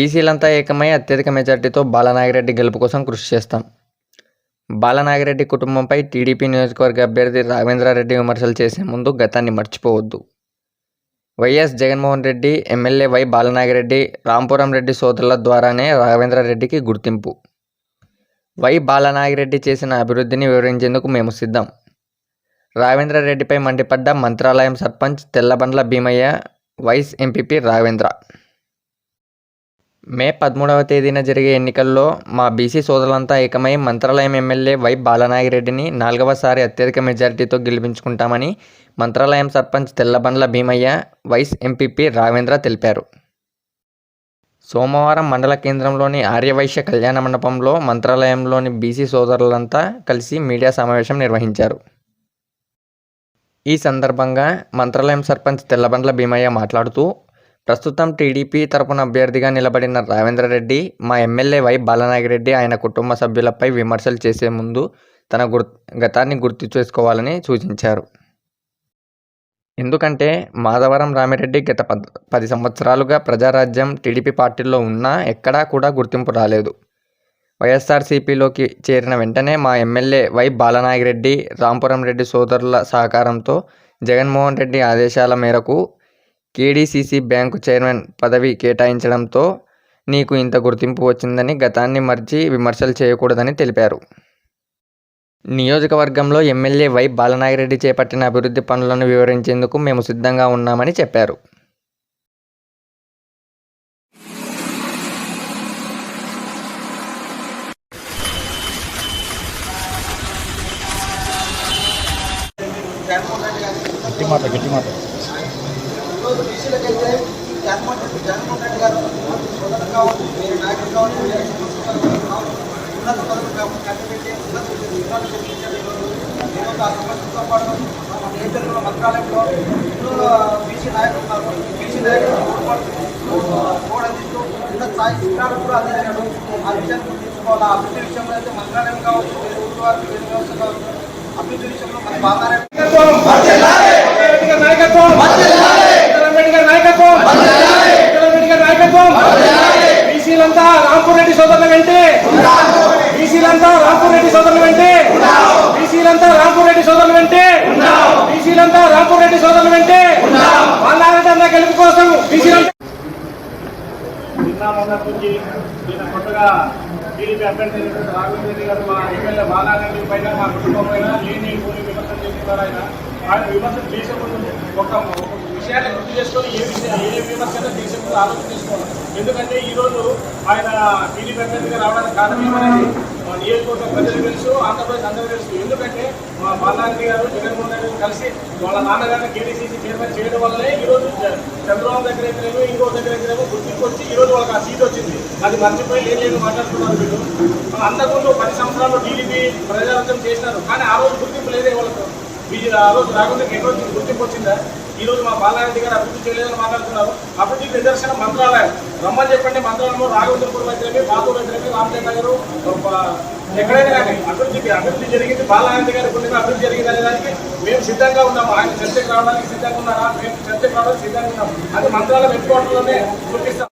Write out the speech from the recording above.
బీసీలంతా ఏకమై అత్యధిక మెజార్టీతో బాలనాగిరెడ్డి గెలుపు కోసం కృషి చేస్తాం. బాలనాగిరెడ్డి కుటుంబంపై టీడీపీ నియోజకవర్గ అభ్యర్థి రాఘవేంద్రారెడ్డి విమర్శలు చేసే ముందు గతాన్ని మర్చిపోవద్దు. YS Jaganmohan Reddy MLA Y Balanagireddy Rampuram Reddy సోదరుల ద్వారానే రాఘవేంద్రారెడ్డికి గుర్తింపు. వై బాలనాగిరెడ్డి చేసిన అభివృద్ధిని వివరించేందుకు మేము సిద్ధం. రాఘవేంద్రారెడ్డిపై మండిపడ్డ Mantralayam sarpanch Tellabandla Bheemaiah vice MPP Raghavendra. May పదమూడవ తేదీన జరిగే ఎన్నికల్లో మా బీసీ సోదరులంతా ఏకమై మంత్రాలయం ఎమ్మెల్యే వై బాలనాగిరెడ్డిని నాలుగవసారి అత్యధిక మెజారిటీతో గెలిపించుకుంటామని మంత్రాలయం సర్పంచ్ తెల్లబండ్ల భీమయ్య వైస్ ఎంపీపీ రావేంద్ర తెలిపారు. సోమవారం మండల కేంద్రంలోని ఆర్యవైశ్య కళ్యాణ మండపంలో మంత్రాలయంలోని బీసీ సోదరులంతా కలిసి మీడియా సమావేశం నిర్వహించారు. ఈ సందర్భంగా మంత్రాలయం సర్పంచ్ తెల్లబండ్ల భీమయ్య మాట్లాడుతూ ప్రస్తుతం టీడీపీ తరపున అభ్యర్థిగా నిలబడిన రావేంద్రరెడ్డి మా ఎమ్మెల్యే వై బాలనాగిరెడ్డి ఆయన కుటుంబ సభ్యులపై విమర్శలు చేసే ముందు తన గుర్ గతాన్ని గుర్తు చేసుకోవాలని సూచించారు. ఎందుకంటే మాధవరం రామిరెడ్డి గత పద్ పది సంవత్సరాలుగా ప్రజారాజ్యం టీడీపీ పార్టీలో ఉన్నా ఎక్కడా కూడా గుర్తింపు రాలేదు. వైఎస్ఆర్సీపీలోకి చేరిన వెంటనే మా ఎమ్మెల్యే వై బాలనాగిరెడ్డి రాంపురం రెడ్డి సోదరుల సహకారంతో జగన్మోహన్ రెడ్డి ఆదేశాల మేరకు కేడీసీసీ బ్యాంకు చైర్మన్ పదవి కేటాయించడంతో నీకు ఇంత గుర్తింపు వచ్చిందని గతాన్ని మర్చి విమర్శలు చేయకూడదని తెలిపారు. నియోజకవర్గంలో ఎమ్మెల్యే వై బాలనాగిరెడ్డి చేపట్టిన అభివృద్ధి పనులను వివరించేందుకు మేము సిద్ధంగా ఉన్నామని చెప్పారు. గట్టి మాట గట్టి మాట ఈరోజు బీసీలకైతే జగన్మోహన్ రెడ్డి జగన్మోహన్ రెడ్డి గారు సోదరు కావచ్చు వేరే నాయకులు కావచ్చు వేరే సోదరులు కావచ్చు ఉన్నత పదవులు కావచ్చు కట్టబెట్టి ఉన్నత విధాలు చెప్పించారు ఈరోజు ఈరోజు ఆ సమస్యతో పాటు మన నేతలు మంత్రాలయంలో ఎన్నో బీసీ నాయకులు ఉన్నారు. బీసీ నాయకులు కూడా ఉన్నత స్థాయి శిఖరాలకు కూడా అందించాడు ఆ విషయాన్ని గుర్తించుకోవాలి ఆ అభివృద్ధి విషయంలో అయితే మంత్రాలయం కావచ్చు వేరే ఊరు వారికి వేరే వ్యవస్థ కావచ్చు. అభివృద్ధి విషయంలో మన బాధాలయం రాంపూర్ రెడ్డి సోదరుల వెంటే. బీసీలంతా రాంపూర్ రెడ్డి సోదరుల వెంటే. బీసీలంతా రాంపూర్ రెడ్డి సోదరుల వెంటే. బీసీలంతా రాంపూర్ రెడ్డి సోదరుల వెంటే. వాళ్ళ గెలుపు కోసం బీసీలంతా నిన్న కొత్తగా టీడీపీ అభ్యర్థి అయినటువంటి రాఘవేంద్ర రెడ్డి గారు మా ఎమ్మెల్యే బాలారెడ్డి పైన మా కుటుంబం పైన లేని విమర్శలు చేస్తున్నారు ఆయన ఆయన విమర్శలు చేసే ముందు ఒక విషయాన్ని గుర్తు చేసుకొని ఏ విషయం ఏ విమర్శలు చేసే ముందు ఆలోచన తీసుకోవాలి ఎందుకంటే ఈ రోజు ఆయన టీడీపీ అభ్యర్థిగా రావడానికి కారణం ఏమనేది నియోజకవర్గ ప్రజలు తెలుసు ఆంధ్రప్రదేశ్ అందరూ తెలుసు. ఎందుకంటే మా మల్లారెడ్డి గారు జగన్మోహన్ రెడ్డి గారు కలిసి వాళ్ళ నాన్నగారిని కేడీసీసీ చైర్మన్ చేయడం వల్లనే ఈ రోజు చంద్రబాబు దగ్గర అయితేనేమో ఇంకో దగ్గర అయితేనేమో గుర్తింపు వచ్చి ఈ రోజు వాళ్ళకి ఆ సీట్ వచ్చింది. అది మర్చిపోయి లేని లేదు మాట్లాడుతున్నారు వీళ్ళు అంతకుముందు పది సంవత్సరాలు టీడీపీ ప్రజారాజ్యం చేసినారు కానీ ఆ రోజు గుర్తింపు లేదే వాళ్ళకు. ఆ రోజు రాకుండా ఎన్నో గుర్తింపు వచ్చిందా? ఈ రోజు మా బాలారెడ్డి గారు అభివృద్ధి చేయలేదని మాట్లాడుతున్నారు. అభివృద్ధి నిదర్శనం మంత్రాలయం. రమ్మని చెప్పండి మంత్రాలయంలో రాఘవేంద్రపూర్ వైద్యులకి బాబు వైద్యులకి రామదేవ్ నగరు ఎక్కడైనా కానీ అభివృద్ధికి అభివృద్ధి జరిగింది బాలారెడ్డి గారి కొన్ని అభివృద్ధి జరిగింది అనేదానికి మేము సిద్ధంగా ఉన్నాము. ఆయన చర్చకు రావడానికి సిద్ధంగా ఉన్నారా? మేము చర్చకు రావడానికి సిద్ధంగా ఉన్నాము. అది మంత్రాలయం హెడ్ క్వార్టర్లోనే గుర్తిస్తాం.